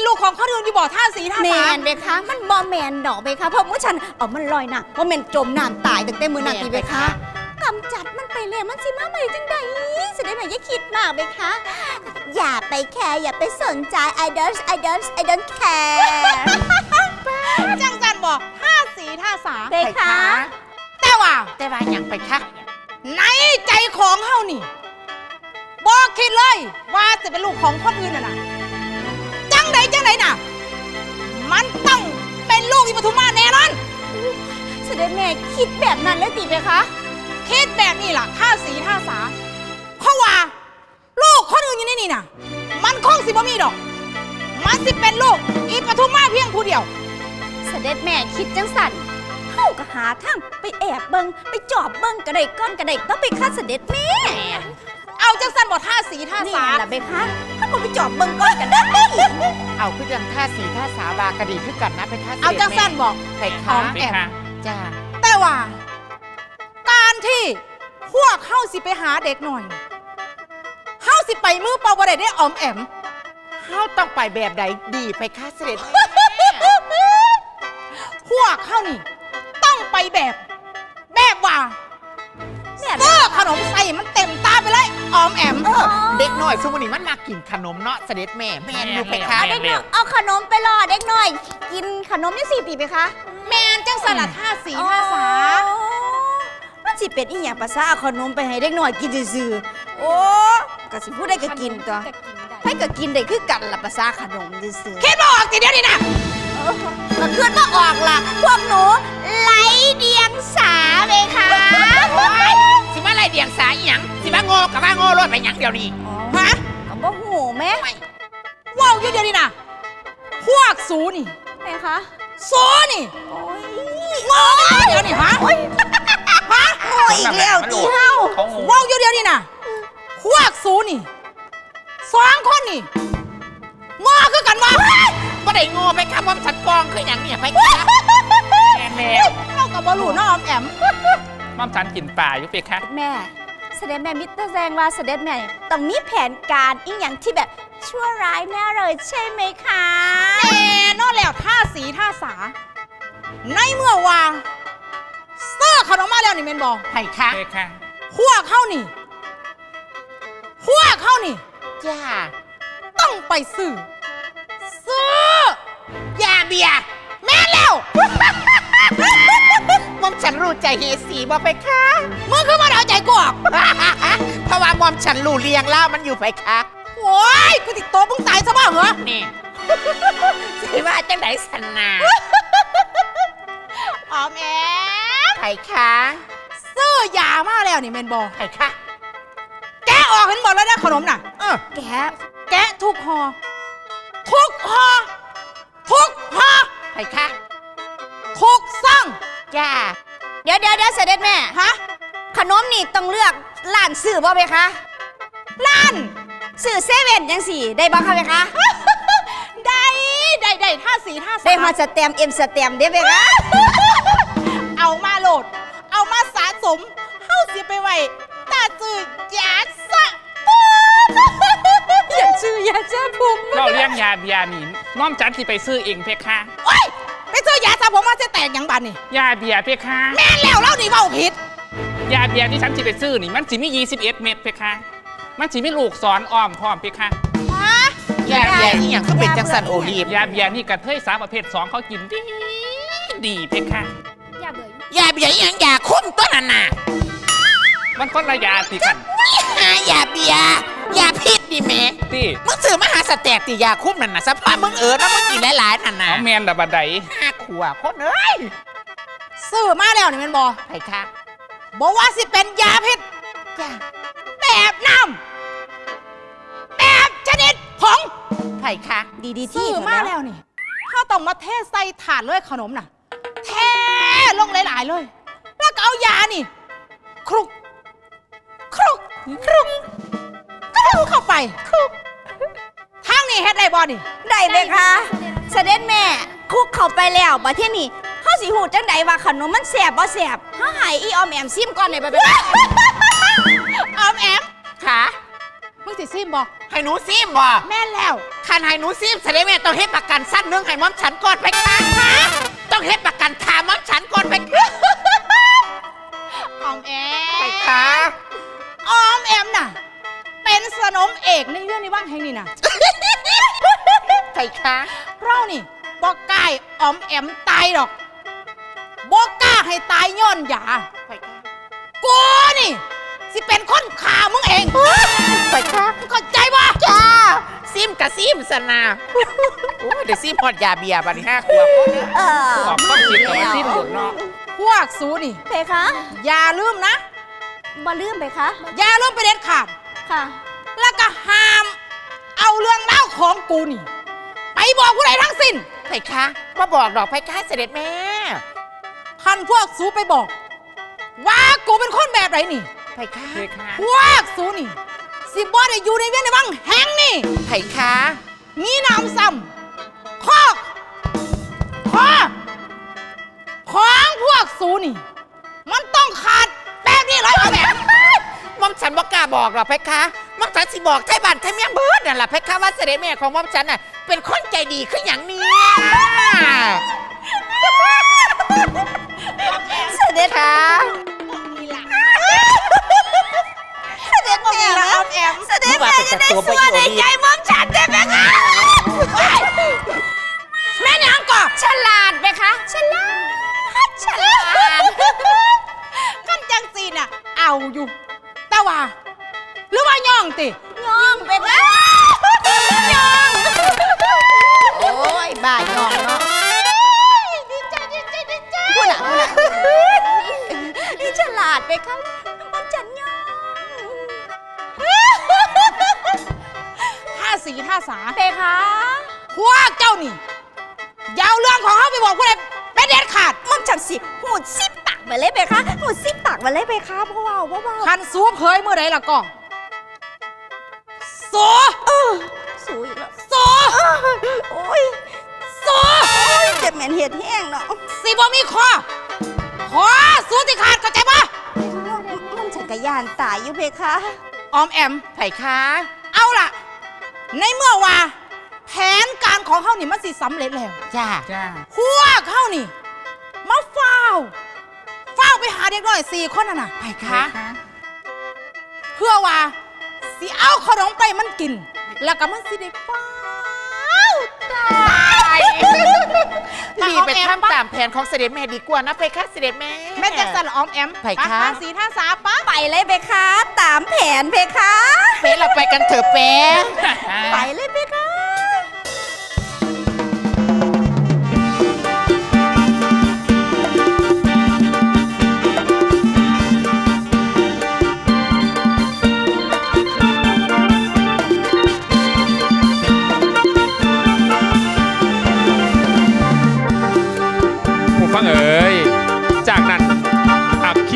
เป็นลูกของคนอื่นที่บ่ท่าสีท่าแมสามนเบคะมันบ่แมนดอกเบคะเพราะว่าฉันเอามันลอยน่ะว่าแมนจมน้ำตายตั้งแต่มือนั้นแม่นทีเบเบคะคะกำจัดมันไปแล้วมันสิมาใหม่จังใดสิได้ไหมอย่าคิดมากเบคะอย่าไปแคร์อย่าไปสนใจ I don't I don't I don't care จังจันบอกท่าสีท่าสาเบคะแต่ว่าแต่ว่าอย่างไปคะในใจของเฮานี่บอกคิดเลยว่าจะเป็นลูกของคนอื่นน่ะนะ จังใดจังใดน่ะ มันต้องเป็นลูกอีปทุมมาแน่นอนสิได้แม่คิดแบบนั้นเลยติเบคะ คิดแบบนี้ล่ะท่าสีท่าสา เพราะว่า ลูกคนอื่นอยู่ในนี่น่ะ มันคงสิบ่มีดอก มันสิเป็นลูกอีปทุมมาเพียงผู้เดียว เสด็จแม่คิดจังสันเฮาก็หาทางไปแอบเบิงไปจอบเบิงกระไดก้อนกระไดต้องไปฆ่าเสด็จแม่ เอาจังสันบอกท่าสีท่านี่สาล่ะเบคะถ้าบ่ไปจอบเบิงก้อนกันได้ เอาคือจังท่าสีท่าสาวากระดีคือกันนะไปท่าเอาจังสันบอก ไปหคะอมแอมจ้าแต่ว่า การที่พวกเฮาสิไปหาเด็กหน่อยเฮาสิไปมือเปล่าบ่ได้ได้ออมแอมเฮาต้องไปแบบใดดีไปคะเสด็จพวกเฮานี่ ต้องไปแบบ แบบว่า แม่เสื้อขนมใส่มันเต็มตาไปเลยออมแอมเออเด็กน้อยสมุนี่มันมากินขนมเนาะเสด็จแม่แม่นอยู่ไปคะเอาเด็กน้อยเอาขนมไปรอเด็กน้อย กินขนมนี่สี่ปีไปคะแมนจังสลัดท่าสีท่าสาอ๋อมันสิเป็นอีหยังภาษาเอาขนมไปให้เด็กน้อยกินซื่อๆโอ้ก็สิพูดได้ก็กินตัวให้ก็กินได้คือกันล่ะภาษาขนมซื่อๆคิดมาออกทีเดียวนี่นะก็ขึ้นมาออกล่ะพวกหนูไล่ เดียงสาเลยค่ะโอ๊ยสิมาไล่เดียงสาอีหยังสิมาโง่กับว่าโง่รถไปหยังเดี๋ยวนี้ฮะก็บ่หูแม่ว้าวอยู่เดียวนี่นะพวกสูนี่แม่คะสูนี่โอ้ยงอเดียวนี่ฮะฮะโอ้ยอีกแล้วตีเฮาเขางูว้าวอยู่เดียวนี่นะพวกสูนี่สองคนนี่งอคือกันวะบ่ได้ง่ไปคะว่าฉันปองคือหยังเนี่ยไปคะแม่แม่ กับบอลูน้าออมแอม ม่อมฉันกินป่าอยู่เปียคะแม่ เสด็จแม่มิตรแสดงว่าเสด็จแม่ต้องมีแผนการอีหยังที่แบบชั่วร้ายแน่เลยใช่ไหมคะ แน่นอนแล้วท่าสีท่าสา ในเมื่อวางเสื้อขนมมาแล้วนี่เมนบอกไปคะเปียคะพวกเข้านี่พวกเข้านี่ จ้าต้องไปซื้อ ซื้อ ยาเบียร์แม่นแล้ว มอมฉันรู้ใจเฮสีบ่ไปคะมึงคือมาเอาใจกูออกเพราะว่ามอมฉันรู้เลียงแล้วมันอยู่ไปคะโอ้ยกูติดตัวมึงตายซะบ้างเหรอนี่สิว่าจังไหนสันนาออมแอมไปคะซื้อยามาแล้วนี่เมนบอกไปคะแกะออกเห็นบอกแล้วนะขนมน่ะเออแกแกะทุกห่อทุกห่อทุกห่อไปคะทุกซ่อง จ้าเดี๋ยวเดี๋ยวเดี๋ยวเสด็จแม่ ฮะ ขนมนี่ต้องเลือกร้านซื้อบ่ไหมคะล้านซื้อเซเว่นยังสี่ได้บ่คะไหมคะ ได้ได้ได้ท่าสีท่าได้สามาสแตมป์เอ็มสแตมป์ได้ไหมคะ เอามาโหลด เอามาสะสมเฮาสิไปไว้ตาจืดยาสะปุ๊บอยากซื้ออยากจะภูมิเราเลี้ยงยาเบียร์นี่ม่อมฉันที่ไปซื้อเองเปียคะ โอ้ยไป ซื้อยาสระผมมาจะแตกหยังบันนี่ยาเบียร์เปียคะแม่นแล้วเล่านี่เบาผิด ยาเบียร์ที่ฉันที่ไปซื้อนี่มันสิมี 21 เม็ดเปียคะมันสิมีลูกสอนอ้อมพร้อมเปียคะฮะยาเบียร์อีหยังก็เป็นจังสันโอลีฟยาเบียร์นี่กระเทยสาวประเภทสองเขากินดีดีเปียคะอย่าเบื่อยาเบียร์อีหยังยาคุ้มต้นน่ะน่ะ มันคนละยาติกันหายาเบียร์ยาพิษดิแม่ที่มึงซื้อมาหาสแต็กติยาคุ้มนั่นน่ะสภาพมึงเออแล้วมึงกินหลายๆนั่นน่ะเอาแมนดับบันไดห้าขวบคนเอ้ยซื้อมาแล้วนี่แมันบอไปคะบอกว่าสิเป็นยาพิษจ้าแบบน้ำแบบชนิดผงไปคะดีดีที่ซื้อมาแล้วนี่ถ้าต้องมาเทใส่ถาดเลยขนมน่ะ เทลงหลาย ๆ เลย แล้วก็เอายานี่ คลุก คลุกคลุกคลุกเข้าไปคลุกทางนี้เฮ็ดได้บ่นี่ได้ไหมคะ เสด็จแม่คุกเข้าไปแล้วบัดเที่ยนี่เฮาสิหูจังใดว่าขนมมันแสบบ่แสบเฮาใหายอีออมแอมซิมก่อนได้บ่เป็นไรออมแอมค่ะมึงสิซิมบ่ให้หนูซิมบ่แม่นแล้วคคันให้หนูซิมเสด็จแม่ต้องเฮ็ดประกันสั้นเรื่องให้หมอมฉันก่อนไปค่ะต้องเฮ็ดประกันถามหมอมฉันก่อนไปค่ะออมแอไปมค่ะ ออมแอมน่ะ เป็นสนมเอกในเรื่องในว่างแห่งนี้น่ะไปค่ะเรานี่บอกกล้ายออมแอมตายดอกบอกกล้าให้ตายย้อนยาไปค่ะกูนี่ สิเป็นคนฆ่ามึงเองไปค่ะมึงเข้าใจปะจ้าซิมกับซิมสนาโอ้ยเดี๋ยวซิมพอดยาเบียร์บัดนี้ห้าขวบเออออกข้อคิดกับว่าสิ้นหมดเนาะพวกสูนี่ เพคะ อย่าลืมนะ บ่ลืมเพคะอย่าลืมไปเด็ดขาด ค่ะ แล้วก็ห้าม เอาเรื่องเล่าวของกูนี่ ไปบอกผู้ใดทั้งสิ้นไปค่ะมาบอกดอกไปค่ะเสด็จแม่ คันพวกสูไปบอก ว่ากูเป็นคนแบบไหนนี่ไปค่ะเพคะ พวกสูนี่ สิบ่ได้อยู่ในเวียนในวังแห่งนี่ไปค่ะมีน้ำซ้ำข้อข้อของพวกสูนี่ มันต้องขาดแบบ นี้อยเอาแบบมอมฉันบอกกล้าบอกหรอกเพคะหมอมฉันสิบอกไทยบ้านไทยเมียงเบิร์ดนั่นแหละเพคะว่าเสด็จแม่ของหมอมฉันน่ะเป็นคนใจดีขึ้นอหย่างเนี้ มาเลยเพคะเพราะว่าเพราะว่าคันสูเผยเมื่อใดล่ะก็สูเออสูอีกแล้วสูโอ้ยสูโอ้ยเจ็บเหม็นเห็ดแห้งเนาะสิบ่มีคอขอสูที่ขาดเข้าใจปะมันฉันกะยานตายอยู่เพคะออมแอมไผ่ค่ะเอาล่ะ ในเมื่อว่า แผนการของเขานี่มันสิสำเร็จแล้ว จ้า จ้าพวกเขานี่ มาเฝ้าวฝ้าวไปหาเด็กน้อยสี่คนน่ะนะไผ่เพค่ะคะเพื่อว่าสิเอาขนมไปมันกิน แล้วก็มันสิได้เฝ้าวตายรีบไปทำตามแผนของเสด็จแม่ดีกว่านะเพคะเสด็จแม่ แม่จังสันออมแอมไผ่คะท่าสีท่าสาปะไปเลยเพคะ ตามแผนเพคะ เป๊ะเราไปกันเถอะเป๊ะ ไปเลยเพ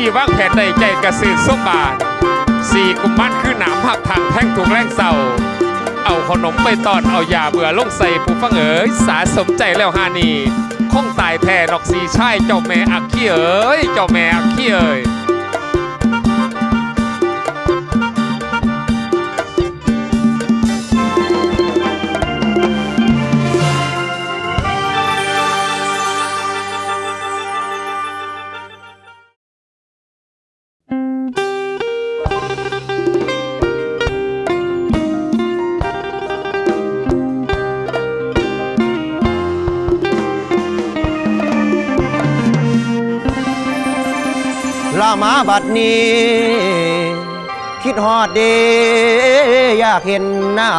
สี่ว่างแผนใดใจกระสือส้มบาทสี่กุมมันคือหนามหักทางแท่งถูกแรงเศร้า เอาขนมไปตอนเอายาเบื่อลงใส่ผู้ฟังเอ๋ยสาสมใจแล้วฮานีคงตายแท่ดอกสีช่ายเจ้าแม่อักขี้เอ๋ยเจ้าแม่อักขี้เอ๋ย มาบัดนี้ คิดฮอดเดอยากเห็นหน้า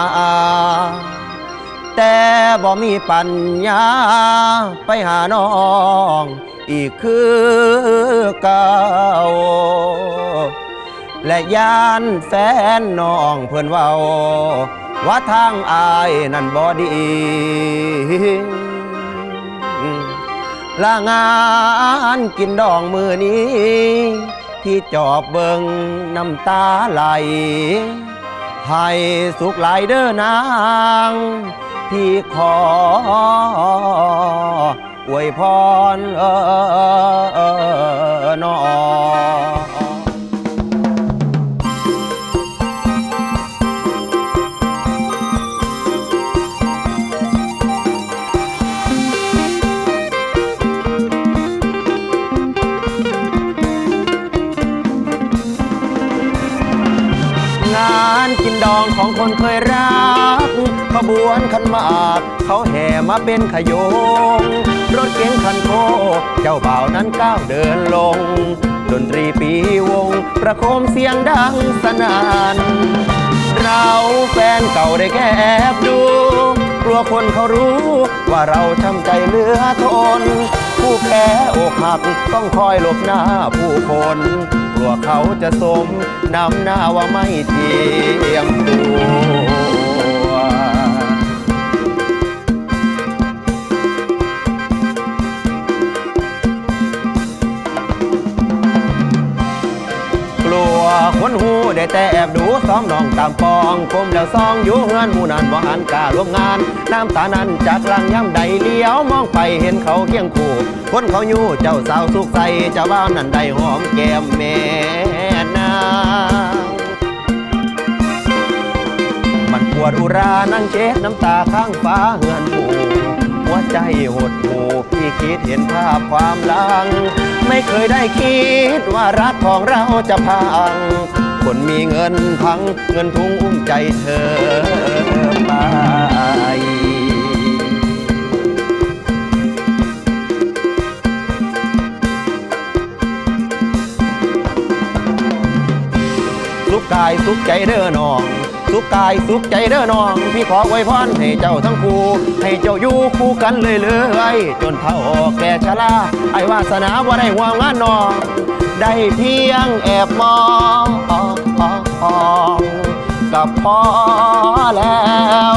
แต่บ่มีปัญญาไปหาน้อง อีกคือเก่าและยานแฟนน้องเพื่อนว้าว่าทางอายนั่นบ่ดี ลางานกินดองมือนี้ ที่จอบเบิงน้ำตาไหล ให้สุขหลายเด้อนางพี่ขออวยพรเออน้อ องของคนเคยรัก ขบวนขันมากเขาแห่มาเป็นขยง รถเก๋งคันโคเจ้าบ่าวนั้นก้าวเดินลง ดนตรีปีวง ประโคมเสียงดังสนั่นเราแฟนเก่าได้แค่แอบดู กลัวคนเขารู้ ว่าเราช้ำใจเหลือทน ผู้แพ้อกหักต้องคอยหลบหน้าผู้คน กลัวเขาจะสมนำหน้าว่าไม่เทียมตัว คนหูได้แต่แอบดูซ้อมน้องตามปองก้มแล้วซองอยู่เฮือนหมู่นั้นบ่หันกล้าร่วมงาน น้ำตานั้นจากหลังย่ำใดเลี้ยวมองไปเห็นเขาเคียงคู่ คนเขาอยู่เจ้าสาวสุขใสเจ้าบ่าวนั้นได้หอมแก้มแม่นางมันปวดอุรานั่งเช็ดน้ำตาข้างฟ้าเฮือนหมู่ วใจหดหูพี่คิดเห็นภาพความลัง ไม่เคยได้คิดว่ารักของเราจะพัง คนมีเงินพังเงินทุงอุ้มใจเธอไปสุขกายสุขใจเด้อน้อง สุขกายสุขใจเด้อน้อง พี่ขอไว้พรให้เจ้าทั้งคู่ ให้เจ้าอยู่คู่กันเลยเลยจนเท่าแก่ชราไอ้วาสนาว่าได้หวงงานน้อง ได้เพียงแอบมองกับพอแล้ว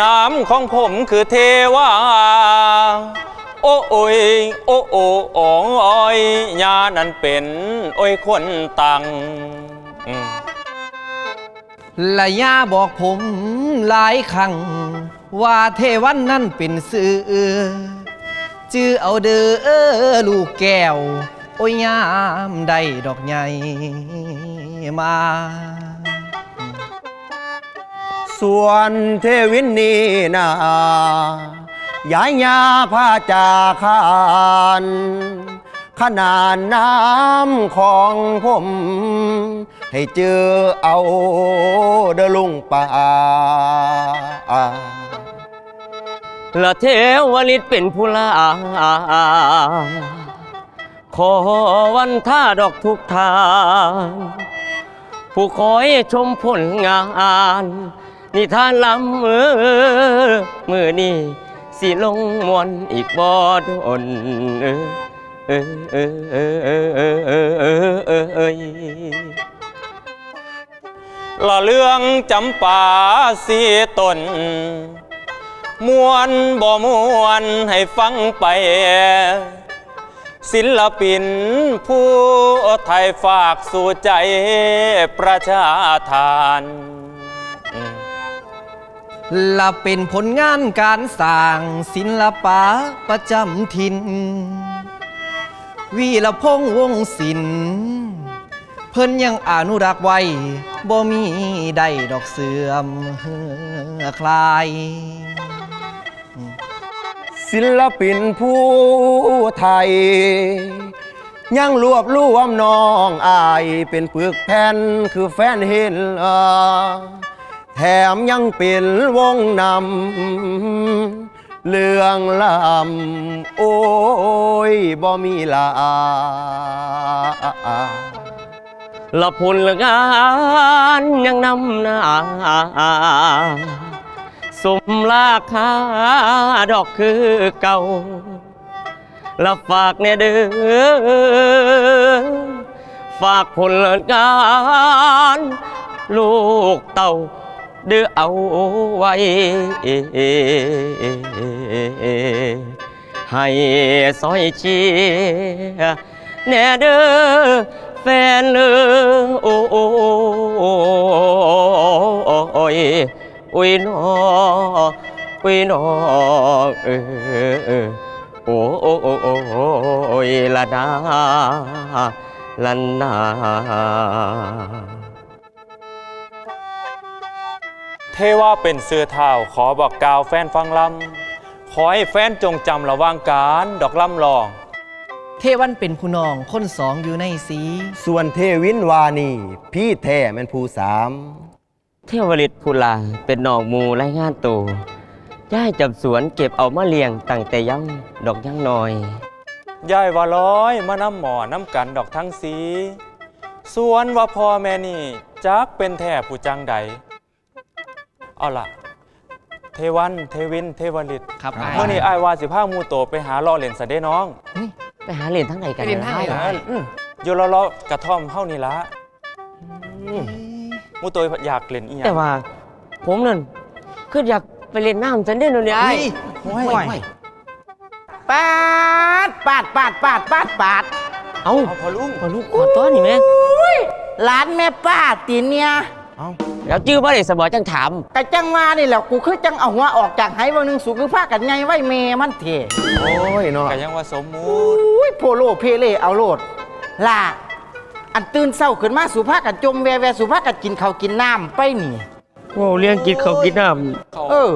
น้ำของผมคือเทวาโอ้โอยโอ้โอโองอ้อยยานั้นเป็นโอ้ยคนตังอืมและยาบอกผมหลายครั้งว่าเทวันนั่นเป็นสื่อจื้อเอาเด้อลูกแก้ว โอ้ยยามได้ดอกใหญ่มา ส่วนเทวินนีนายายยาพาจาคานขนาดน้ำของผม ให้เจอเอาเดลุงป่าละเทวฤทธิ์เป็นผู้ลาขอวันท่าดอกทุกทาน ผู้คอยชมผลงาน นิทานลำมือมือนี่สิลงมวนอีกบ่ดนเออเออเออเออเออเออเออเออเออเอยละเรื่องจำป่าสีตนมวนบ่มวนให้ฟังไป ศิลปินผู้ไทยฝากสู่ใจประชาทาน และเป็นผลงานการสร้างศิลปะประจำถิ่นวีละพงวงศิลป์เพิ่นยังอนุรักษ์ไว้บ่มีใดดอกเสื่อมเหือคลาย ศิลปินผู้ไทย ยังรวบรวมน้องอายเป็นปึกแผ่นคือแฟนเห็นอ่า แถมยังเป็นวงนำเรื่องลำโอ้ยบ่มีลาละพลงานยังนำหน้าสมราคาดอกคือเก่าและฝากแน่เด้อฝากผลงาน ลูกเต่า เด้อเอาไว้ ให้ซอยเชียแน่เด้อแฟนเออโอ้โอ้โอ้ยโอ้ยนอโอ้ยนอเออเออโอ้โอ้โอ้โอ้ยละนาละนา ทว่าเป็นเสื้อเท้าขอบอกกล่าวแฟนฟังลำขอให้แฟนจงจำระว่างการดอกลำลอง เทวันเป็นผู้น้องคนสองอยู่ในสีส่วนเทวินวานีพี่แท้แม่นผู้สามเทวฤทธิ์พูลาเป็นนอกหมูรายงานตัวย่ายจับสวนเก็บเอามาเลี้ยงตั้งแต่ยังดอกยังน้อย ยายว่าร้อยมาน้ำหมอน้ำกันดอกทั้งสีส่วนว่าพ่อแม่นี่จักเป็นแท่ผู้จังใด เอาล่ะ เทวัน เทวิน เทวฤทธิ์ครับเมื่อนี้อายว่าสิพาหมูโตไปหาล่อเหรียญสะเด้น้องไปหาเหรียญทั้งไหนกันไปเรียนทางไหนล่ะอยู่เลาะๆกระท่อมเฮานี่ละหมูโตอยากเล่นอีหยังแต่ว่า ผมนั่นคืออยากไปเล่นน้ำจันเด่นนู่นเนี่ยห่วยห่วย ปาดปาดปาดปาดปาดปาดเอาเอาพอลุงพอลูกขอต้อนนี่แม่หลานแม่ป้าตีเนี่ย แล้วจื้อบ่ได้สบอยจังถามกะจังว่านี่แหละกูคือจังเอาหัวออกจากไหบางหนึงสูคือผ้ากันไงไว้เมมันเถโอ้ยเนาะก็ยังว่าสมมุติอุ้ยโพโลเพเลเอาโลดล่ะอันตื่นเศร้าขึ้นมาสูผ้ากันจมแวแวสูผ้ากันกินข้าวกินน้ำไปนี่โอ้เลี้ยงกินเขาวกินน้เขาเออ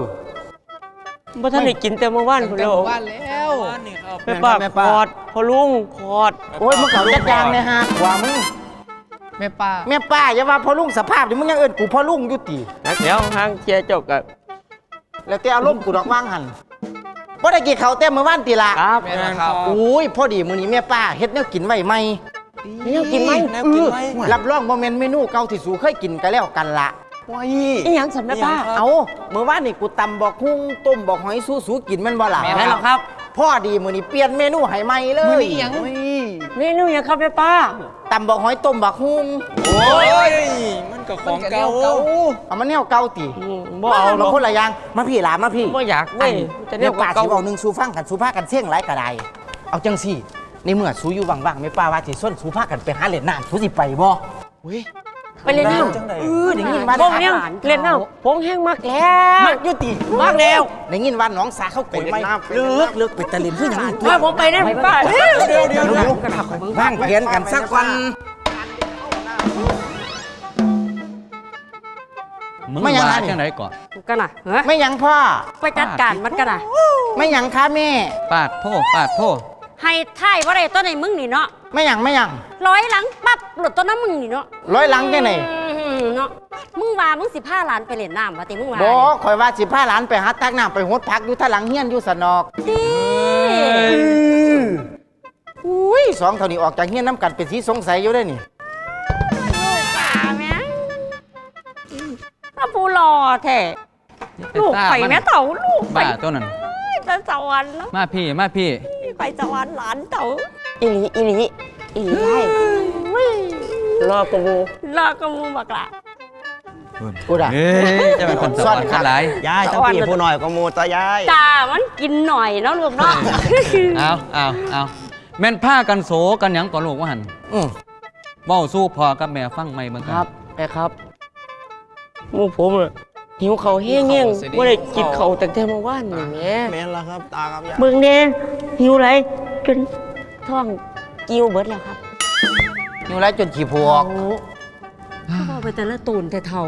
ำบ่ทันได้กินแต่เมื่อวานตั้งพุ่นแต่แล้วหมู่บ้านแล้วนี่ครับแม่ป้าแม่คป้าอดพอลุงคอดโอ้ยมึงเขาจัดจางเลยฮะว่ามึง แม่ป้า แม่ป้าอย่าว่าพ่อลุงสภาพเดี๋ยวมึงยังเอิ้นกูพ่อลุงอยู่ตินักเดี๋ยวทางเจียจบกับแล้วแต่อารมณ์กูดอกว่างหันบ่ได้กินข้าวแต่เมื่อวานติละครับแม่นะครับ อุ้ยพอดีมื้อนี้แม่ป้าเฮ็ดแนวกินไว้ใหม่นี่กินไหมแนวกินไหม เออรับรองบ่แม่นเมนูเก่าที่สูเคยกินกันแล้วกันละอีหยังสำนักป้า เอาเมื่อวานนี่กูตำบอกฮุ้งต้มบอกหอยสู้สูกินแมันบ่ล่ะแม่นแม่นหรอครับ พ่อดีมื้อนี้เปลี่ยนเมนูให้ใหม่เลยมื้อนี้หยังอุ้ยเมนูหยังครับแม่ป้า ตำบอกหอยต้มบอกฮุ้งโอ้ย มันก็ของเก่าเอามาแนวเก่าติอืมบ่เอาหรมาอกคนละอย่างมาพี่หลานมาพี่บ่อยากอัเว้ยนจะแม่เรียกป้าว่าเก่าสิเว้าหนึงสู่ฟังกันสู่พากันเสี่ยงหลายก็ได้เอาจังซี่ในเมื่อสูอยู่ว่างๆแม่ป้าว่าสิส่วนสู่พากันไปหาเล่นน้ำสูสิไปบ่ไปเล่นน้จังใดเออได้ยินว่าำผมยังเล่นน้ำผมแห้งมากแล้วมักอยู่ติมากแล้วได้ยินว่าน้องสาเขาเป็นไหมเลิกเลิกไปตะลินคือหยังอีกตัวว่าผมไปนะแม่ป้าเดี๋ ยวเดี๋ยวเดี๋ยวว่างเพียนกันสักวันไม่ยังไงจังไหนก่อนกันน่ะเฮ้ยไม่ยังพ่อ ไปจัดการมันกันน่ะไม่ยังคะแม่ ปาดโทษปาดโทษให้ท่ายว่าไรต้นไหนมึงนี่เนาะไม่ยังไม่ยังร้อยหลังปั๊บหลุดต้นน้ำมึงนี่เนาะร้อยหลังแค่ไหนอืมเนาะมึงว่ามึงสิผ้าหลานไปเล่นน้ำวะติมึงว่าบอคอยว่าสิพาหลานไปหาตักน้ำไปหดพักอยู่ท่าหลังเฮียนอยู่สนอกดิ อุ้ยสองเท่านี้ออกจากเฮียนน้ำกันเป็นสีสงสัยอยู่ได้อนี่ลูกป่าแม่ถ้าผู้รอแท้ลูกไข่แม่เต่าลูกไข่บ้าตัวนั้นจะสวรรค์เนาะมาพี่มาพี่ไข่สวรรค์หลานเต่าอีหลีอีหลีอีหลีได้อุ้ยรอกระบูรอก็มูบักละกูด่ะเอ้ยจะเป็นคนสวรรค์กันหลายยายทั้งพี่ผู้น้อยก็มูต่อยายจ้ามันกินหน่อยเนาะลูกเนาะเอาเอาเอา แม่นผ้ากันโสกันหยังก่อนลูกว่าหันอืมเว้าสู้พอกับแม่ฟังไม่เบิ่งคกัรับแม่ครับหมูผมอะหิวเขาวแห้งแห้งว่าได้กินเขาวแต่แต่เมื่อวานนี่แหม่แม่นละครับ ตาครับยายเบิ่งแน่หิวไรจนท้องกิ้วเบิดแล้วครับอยู่ไรจนขี้พวกพ่อไปแต่ละตูนแต่เท่า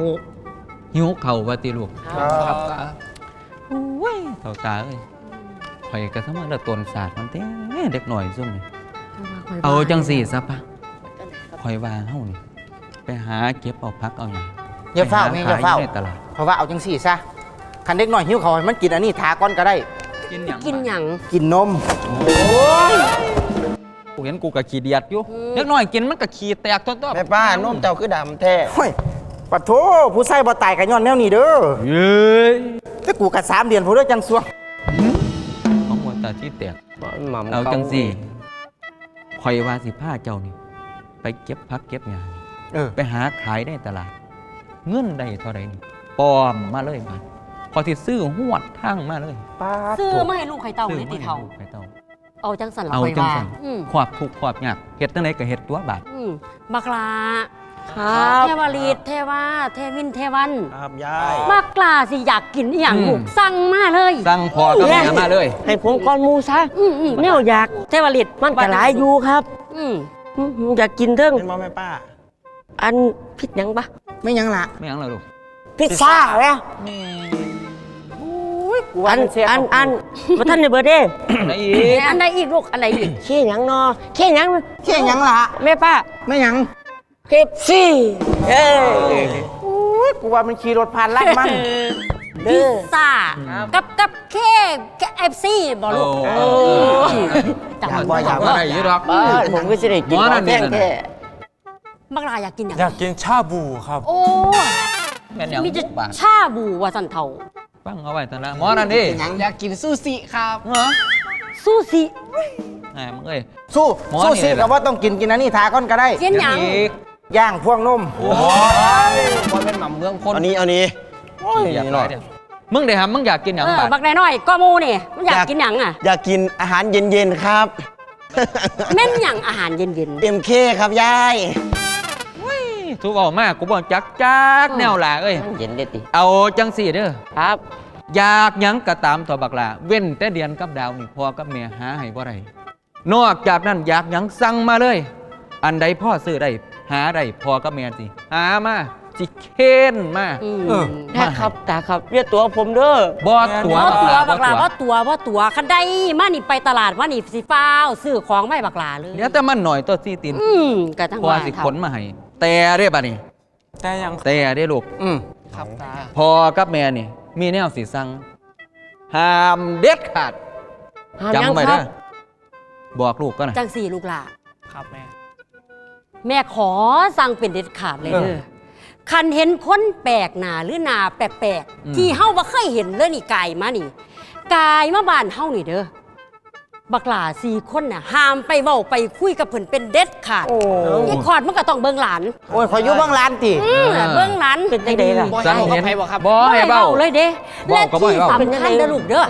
หิวเข่าว่าติลูกครับอุ้ยเท่าตาเอ้ย ข่อยก็สมัครตนศาสตร์มันเต้เด็กหน่อยซุ่มนี่เอาจังสี่ซะปะข่อยว่าเฮานี่ไปหาเก็บเอาพักเอาหยังอย่าเฝ้าไปแม่หอย่าเฝ้าขในตลาดเพราะว่าเอาจังสี่ซะคันเด็กน้อยหิวเขาวให้มันกินอันนี้ทาก้อนก็ได้ กินหยังกินหยังกินนม กูเห็นกูก็ขี้เดียดอยู่เด็กน้อยกินมันก็ขี้แตกตัวตัวแม่ป้านมเจ้าคือดำแท้เฮ้ยปัดโถผู้ใส่บ่ตายกันย้อนแนวนี้เด้อเย้ยแต่กูกัดสามเดือนผู้เด้อจังสวงของหัวตา ที่แตก หม่ำเอาจังก่สี่คอยว่าสิผ้าเจ้านี่ ไปเก็บพักเก็บงาน เออ ไปหาขายได้ตลาด เงื่อนได้เท่าไรนี่ปลอมมาเลยมาพอที่ซื้อหวดทั้งมาเลยซื้อมาให้ลูกไข่เต่าซื้อนี่มาติให้เท่าลูกให้เต่า เอาจังสันละเอาคอยจังว่าสัน อืมขวบถูกขวบยากเห็ดตั้งไหนก็เห็ดตัวบาทอืมบักลา ครับเทวารีดเทวาเทวินเทวันครับยายบักลาสิอยากกินอหย่างอืมลูกสั่งมาเลยสั่งพอก็แม่มาเลย ให้ผมก่อนหมูซะอืมอืมแนวอยากเทวารีดมันก็หลายอยู่ครับอืมอืมอยากกินเรื่องเป็นบ่แม่ป้าอันพิษหยังปะไม่ยังละไม่ยังเลยลูกพิซซ่าแล้วอันอันอันมาท่านในเบอร์เด้ไหนอีกอันใดอีกลูกอันใดอีก ขี้หยังนอขี้หยังเที่ยงยังละแม่ป้าไม่ยัง เก็บซี่เอ้ยกูว่ามันขี่รถผ่านไล่มันพิซซ่ากับกับเคกเอฟซีบอลูกโอ้ เออจังอยากบ่อยากบ่ว่าได้อยี่ดอก บ้านผมก็จะได้กินหมอขนั่อนงนี่แท่งนั่น แท้บักลาอยากกินอย่างอยากกินชาบูครับ โอ้แม่นยังมีจะบาทชาบูว่าสันเทาฟังเอาไว้ตอนละหมอนั่นดิอยากกินซูชิครับเหรอซูซิแหมมึงเอ้ย สู้หมอสู้นี่สิเลยเหรอกับว่าต้องกินกินอันนี้ทาก้อนก็ได้เสียนหยังอีก ย่างพวงนมโอ้ยบอลเป็นหม่ำเมืองคนอันนี้อันนี้อยากได้เด้อมึงเดี๋ยวมึงอยากกินหยังเออบาทบักนายน้อยก็มูนี่มันอยากกินหยังอะอยากกินอาหารเย็นๆครับ แม่นหยังอาหารเย็นเอ็มเคครับยาย ทุกออกมากูบอกจักจักแนวหล่ะเอ้ยมันเย็นเด็ดติเอาจังสี่เด้อครับ อยากหยังกะตามต่อบักหลาเว้นแต่เดือนกับดาวนี่พ่อกับแม่หาให้บ่ได้นอกจากนั้นอยากหยังสั่งมาเลย อันใดพ่อซื้อได้ หาได้พ่อกับแม่สิหามาสิเค้นมาๆอืมเออแท้ครับตาครับเรียกตัวผมเด้อบ่ตัวว่าบักตัหวลาบักหลาบ่ว่าตัวว่าตัวคันใดมานี่ไปตลาดว่านี่สิฟ้าวซื้อของไม่บักหลาเลยเดี๋ยวแต่มันหน่อยตัวสี่ตีนอืมกะทั้งพ่อว่าสิเท่าขนมาให้แต่เด้บัดนี้แต่ยังแต่เด้ลูก อืมครับตาพ่อกับแม่นี่ มีแนวสิสั่งห้ามเด็ดขาดห้ามหยังจำไว้ครัเด้บอบอกลูกก็นะจังสี่ลูกหลาครับแม่ แม่ขอสั่งเป็นเด็ดขาดเลยเด้อคันเห็นคนแปลกหน้าหรือหน้าแปลกๆ ที่เฮาบ่เคยเห็นเลยนี่กายมานี่กายมาบ้านเฮานี่เด้อ บักหลาสี่คนน่ะห้ามไปเว้าไปคุยกับเพิ่นเป็นเด็ดขาดโอ้ไอ้ขอดมันก็ต้องเบิ่งหลานโอ้ยขออยู่เบ้างร้านติ อืมเบื้องหลังเป็นจังใดล่ะ บ่สั่งให้เห็นบ่ให้บ่ครับ บ่ให้เบ้า เลยเด้เว้าและก็บ่ให้ที่เว้า สำคัญเด้อลูกเด้อ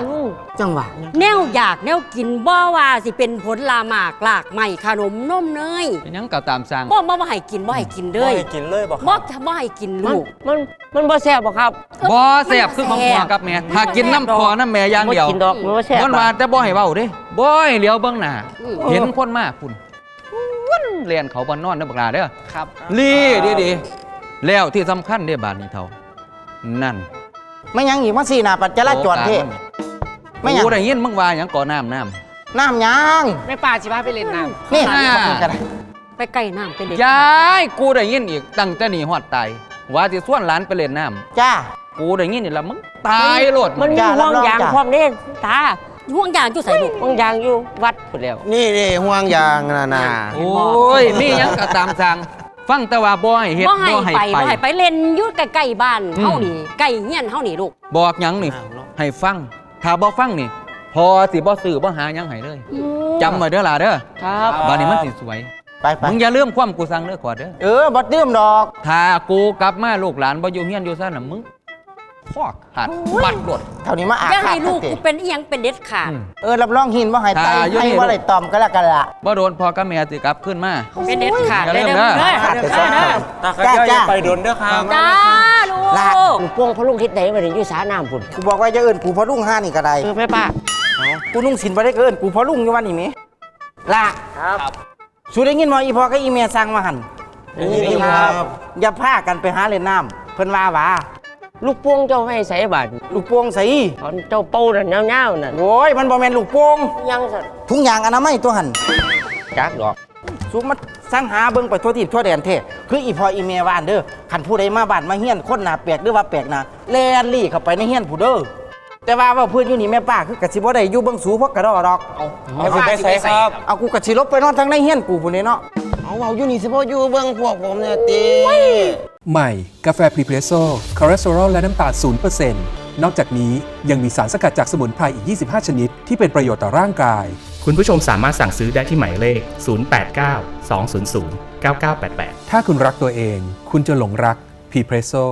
จังหวะแนวอยากแนวกินบ่ว่าสิเป็นผลลาหมากลากไม้ขนมนมเนยเป็นหยังก็ตามสั่ง บ่บ่บ่ให้กินบ่ให้กินเด้บ่ยให้กินเลยบอกคบ่รับบ่ให้กินมันลูกมัน มันบ่แซ่บบ่ครับบ่แซ่บคือของพ่อกับแม่ถ้ากินน้ำพ่อน้ำแม่อย่างบ่เดียวกินดอกมันบ่แซ่บมันว่าแต่บ่ให้เว้าเด้บ่ให้เหลียวเบิ่งหน้าอืมเห็นคนมาคุณวุ่นเรียนเขาบ่นอนเด้อบักหลาเด้อครับลีดีๆแล้วที่สำคัญเด้อบาดนี้เท่านั่นไม่ยังอีกมาสี่หน้าปัจจราจรเท่ไม่ไม่หยังกูได้ยินมึงว่าหยังก่อน้ำน้น้ำยังแม่ป้าสิพาไปเล่นน้ำนี่อ่ามันก็ได้ไปไก่น้ำเป็นเด็กำยายกูได้ยินอีกตั้งแต่นี่ฮอดตาย ว่าสิส่วนหลานไปเล่นน้จ้าำกูได้ยินนี่ละมึงตายโลดมันมีจ้าห่วงรับรองยางจ้าพร้อมเด้ตาห่วงยางอยู่ใส่ลูกห่วงยางอยู่วัดพุ่นแล้ว นี่นี่ห่วงยางนานา โอ้ยมีหยังก็ตามสั่งฟังแต่ว่าบ่ให้เฮ็ดบ่ให้บ่ให้ไปไป บ่ให้ไปเล่นอยู่ใกล้ๆบ้านอืม เฮานี่ใกล้เฮียนเฮานี่ลูกบอกหยังนี่ให้ฟังถ้าบ่ฟังนี่ พอสิบ่ซื้อบ่หาหยังให้เลยจำไว้เด้อล่ะเด้อครับบัดนี้มันสิสวย ไปไปมึงอย่าลืมความกูสั่งเด้อก่อนเด้อเออบัดดื่มดอก ถ้ากูกลับมาลูกหลานบ่อยู่เฮียนอยู่ซ่านน่ะมึงพอกขาดบัดรถเท่านี้มาอาอย่าฆาให้ตลูกเถกูอะเป็นอีหยังเป็นเด็ดขาด อืม เออรับรองหินว่าให้ไตอ่าอยู่ให้นี่ว่าไรตอมก็แล้วกันละบ่โดนพ่อกับแม่สิกลับขึ้นมา เป็นเด็ดขาดอย่าได้ลืมเด้อนะเด้อขาดแต่เด้อเด้อตาข้าเจ้าอย่าไปโดนเด้อครับ จ้าลูลากลูกโป่งพะลุงทิศไหนมาเนี่ยอยู่สาน้ำพุ่นกูบอกว่าจะเอินกูพอลุงห้านี่ก็ได้เออแม่ป้ากูนุ่งสินไปได้ก็เอินกูพอลุงอยู่วันนี้ไหมละครับ สูได้ยินว่าอีพอกับอีเมียสั่งมาหันได้ยินครับ อย่าพากันไปหาเล่นน้ำเพิ่นว่าว่าลูกโป่งเจ้าให้ใส่บาทลูกโป่งใส่ตอนเจ้าเป้าน่ะเงาๆน่ะโอ้ยมันบ่แม่นลูกโป่งยังสัตว์ถุงยางอนามัยตัวหันจักดอกสูมาสั่งหาเบิ่งไปทั่วทิศทั่วแดนเทคืออีพออีเมียบ้านเด้อคันผู้ใดมาบ้านมาเฮียนคนหน้าแปลกหรือว่าแปลกหน้าแลนลี่เข้าไปในเฮียนผู้เด้อ แต่ว่าเว่าเพื่อนอยู่นี่แม่ป้าคือกะสิบ่ได้อยู่เบิ่งสูเพวกกระดอดอกเอาสิไปใส่ครับ เอากูกะสิลบไปนอนทางในเฮียนกูพุ่นนี่เนาะ เอาเอาอยู่นี่สิพ่ออยู่เบิ่งพวกผมเนี่ยตีใหม่ กาแฟพรีเพรสโซ่คอเลสเตอรอลและน้ำตาล0%นอกจากนี้ยังมีสารสกัดจากสมุนไพรอีก 25 ชนิด ที่เป็นประโยชน์ต่อร่างกาย คุณผู้ชมสามารถสั่งซื้อได้ที่หมายเลข 089 200 9988 ถ้าคุณรักตัวเอง คุณจะหลงรักพรีเพรสโซ่